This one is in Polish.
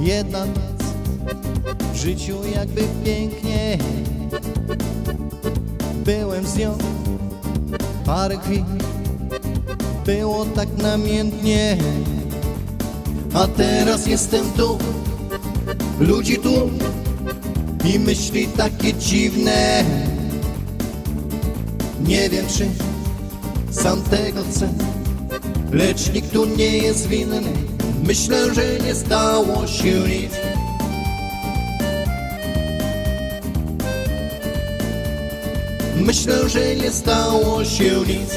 Jedna noc w życiu jakby pięknie. Byłem z nią parę chwil Było tak namiętnie. A teraz jestem tu Ludzi tu I myśli takie dziwne. Nie wiem czy sam tego chcę Lecz nikt tu nie jest winny Myślę, że nie stało się nic. Myślę, że nie stało się nic